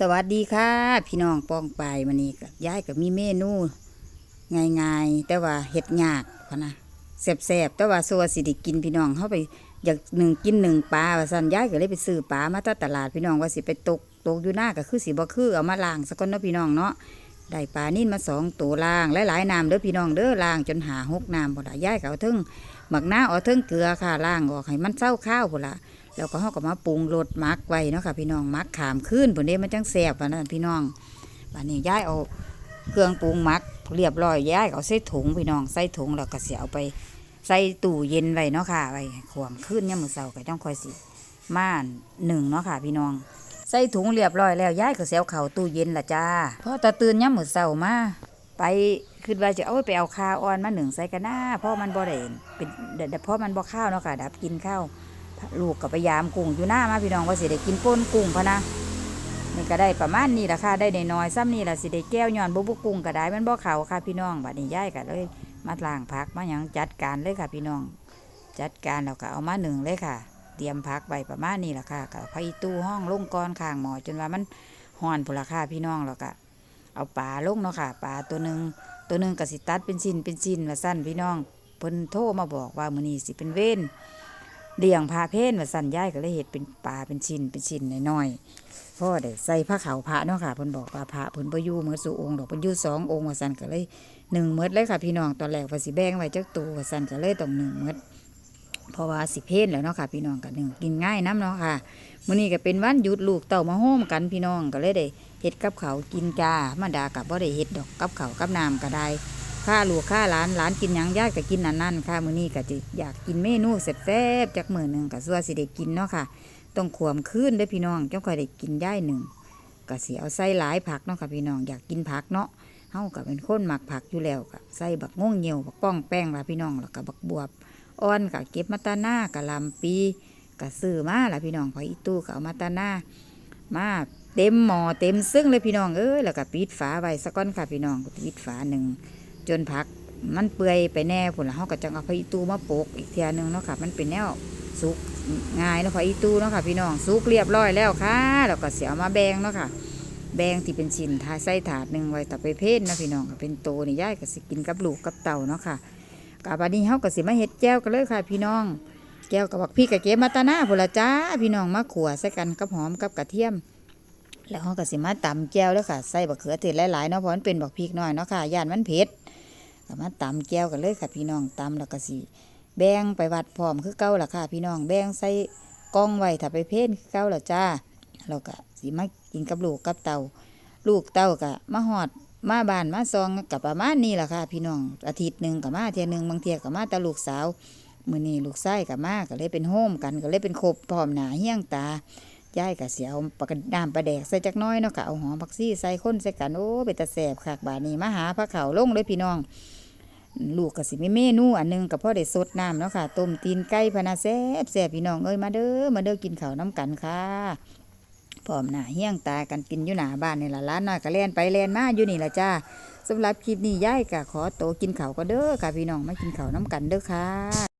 สวัสดีค่ะ พี่น้องปองไปมันนี้กับย้ายกับมีเมนูง่ายๆ แต่ว่าเห็ดยากพะนะแซ่บๆแต่ว่าสัวสิได้กินพี่น้องเข้าไปอยากหนึ่งกินหนึ่งปลาว่าซั่นย้ายก็เลยไปซื้อปลามาจาตลาดพี่น้องว่าสิไปตกตกอยู่หน้าก็คือสิบ่คือเอามาล้างสักก่อนเนาะพี่น้องเนาะได้ปลานิ่มาสองตัวล้างหลายๆน้ำเด้อพี่น้องเด้อล้างจนหาหกน้ำพอละย้ายก็เอาทึ่งหมักหน้าเอาทึ่งเกลือค่ะล้างออกให้มันเศร้าข้าวพอละ แล้วก็เฮาก็มาปรุงรสมักไว้เนาะค่ะพี่น้องมักขามขึ้นพุ่นเด้มันจังแซ่บว่านั่นพี่น้องบัดนี้ย้ายเอาเครื่องปรุงมักเรียบร้อยย้ายเอาใส่ถุงพี่น้องใส่ถุงแล้วก็สิเอาไปใส่ตู้เย็นไว้เนาะค่ะไว้ขวมขึ้นยามมื้อเช้าก็ต้องคอยสิมาหนึ่งเนาะค่ะพี่น้อง ใส่ถุงเรียบร้อยแล้วย้ายก็สิเอาเข้าตู้เย็นละจ้าพอตาตื่นยามมื้อเช้ามาไปคิดว่าจะเอาไปเอาคาออนมาหนึ่งใส่กันหน้าพราะมันบ่ได้เป็นเพราะมันบ่ข้าวเนาะค่ะดับกินข้าว ลูกกับพยายามกุ้งอยู่หน้ามาพี่น้องว่าสิได้กินป้นกุ้งพะนะนี่ก็ได้ประมาณนี้แหละค่ะได้น้อยๆซ้ำนี่แหละสิได้แก้วย้อนบุบุกุ้งก็ได้มันบ่เขาค่ะพี่น้องบัดนี้ย้ายก็เลยมาล้างผักมาหยังจัดการเลยค่ะพี่น้อง จัดการแล้วก็เอามาหนึ่งเลยค่ะ เตรียมผักไว้ประมาณนี้แหละค่ะกับพอีตู้ห้องลงก้อนข้างหมอจนว่ามันห่อนพุละค่ะพี่น้องแล้วก็เอาปลาลงเนาะค่ะปลาตัวหนึ่งตัวหนึ่งก็สิตัดเป็นชิ้นเป็นชิ้นว่าสั้นพี่น้องเพิ่นโทรมาบอกว่ามือนี้สิเป็นเว้น เลี้ยงพาเพนว่าสั่นย้ายก็เลยเห็ดเป็นปลาเป็นชิ้นเป็นชิ้นน้อยๆพ่อได้ใส่ผ้าขาวพระเนาะค่ะเพิ่นบอกว่าพระเพิ่นบ่อยู่เมือสู่องค์ดอกเพิ่นอยู่สององค์ว่าสั่นก็เลยหนึ่งเมดเลยค่ะพี่น้องตอนแรกว่าสิแบ่งไว้จักตัวว่าสั่นก็เลยต้องหนึ่งเมดเพราะว่าสิเพนแล้วเนาะค่ะพี่น้องก็หนึ่งกินง่ายน้ำเนาะค่ะมื้อนี้ก็เป็นวันหยุดลูกเต่ามาโฮมกันพี่น้องก็เลยได้เฮ็ดกับเขากินจ้าธรรมดากับบ่ได้เฮ็ดดอกกับเขากับน้ำก็ได้ ข้าลูกข้าหลานหลานกินหยังญาติก็กินอันนั้นค่ะมื้อนี้ก็จะอยากกินเมนูแซ่บๆจากมื้อหนึ่งก็สัวสิได้กินเนาะค่ะ ต้องขวมขึ้นด้อพี่น้องจ้าค่อยได้กินย่ายหนึ่งก็สิเอาใส่หลายผักเนาะค่ะพี่น้องอยากกินผักเนาะเฮาก็เป็นคนหมักผักอยู่แล้วก็ใส่บักง่วงเหี่ยวบักป้องแป้งล่ะพี่น้องแล้วก็บักบวบอ่อนก็เก็บมาตาหน้ากะลำปีก็ซื้อมาล่ะพี่น้องพออีตู้ก็เอามาตาหน้ามาเต็มหม้อเต็มซึ่งเลยพี่น้องเอ้ยแล้วก็ปิดฝาไว้สักก้อนค่ะพี่น้องปิดฝาหนึ่ง จนผักมันเปื่อยไปแน่ผุนละเฮาก็จังเอาพอีตูมาโปกอีกเทียหนึงเนาะค่ะ มันเป็นแนวสุกง่ายเนาะพระอีตูเนาะค่ะ พี่น้องสุกเรียบร้อยแล้วค่ะแล้วก็เสียมาแบงเนาะค่ะแบงที่เป็นชิ้นทาใส่ถาดหนึ่งไว้ต่อไปเพศนาะพี่น้องก็เป็นโตนี่ย่ายก็สิกินกับลูกกับเต่าเนาะค่ะกาบานี้เฮาก็สิมาเฮ็ดแก้วกันเลยค่ะ พี่น้อง แก้วกับบักพี่กับเก็บมาตาหน้าพุ่นละจ้าพี่น้องมาขัวใส่กันกับหอมกับกระเทียม แล้วเฮาก็สิมาตำแก้วแล้วค่ะใส่บักเขือเทศหลายๆเนาะเพราะมันเป็นบักพริกน้อยเนาะค่ะย่านมันเผ็ด ก็มาตำแก้วกันเลยค่ะพี่น้องตำแล้วก็สิแบ่งไปวัดพร้อมคือเก่าล่ะค่ะ พี่น้องแบ่งใส่กล่องไว้ถ้าไปเพ่นคือเก่าล่ะจ้าแล้วก็สิมากินกับลูกกับเต่าลูกเต่าก็มาหอดมาบานมาซองกับประมาณนี้ล่ะค่ะ พี่น้องอาทิตย์หนึ่งกับมาเทียหนึ่งบางเทียกับมาต่ลูกสาวมือนี้ลูกไส้กับมาก็เลยเป็นโฮมกันก็เลยเป็นครบพร้อมหนาเฮี้ยงตา ยายก็เสียเอาปากกาน้ำปลาแดกใส่จักน้อยเนาะค่ะเอาหอมผักซี่ใส่ข้นใส่กันโอ้เป็นตาแสบคักบาดนี้มาหาพระเขาลงเลยพี่น้อง ลูกก็สิมีเมนูอันหนึงกับพ่อได้สดน้ำเนาะค่ะต้มตีนไก่พนาแซบแซบพี่น้องเอ้ยมาเด้อมาเด้อกินข้าวน้ำกันค่ะพร้อมหน้าเฮี้ยงตากันกินอยู่หน้าบ้านนี่ละร้านน้อยก็แล่นไปแล่นมาอยู่นี่ละจ้าสำหรับคลิปนี้ยายก็ขอโตกินข้าวก็เด้อค่ะพี่น้องมากินข้าวน้ำกันเด้อค่ะ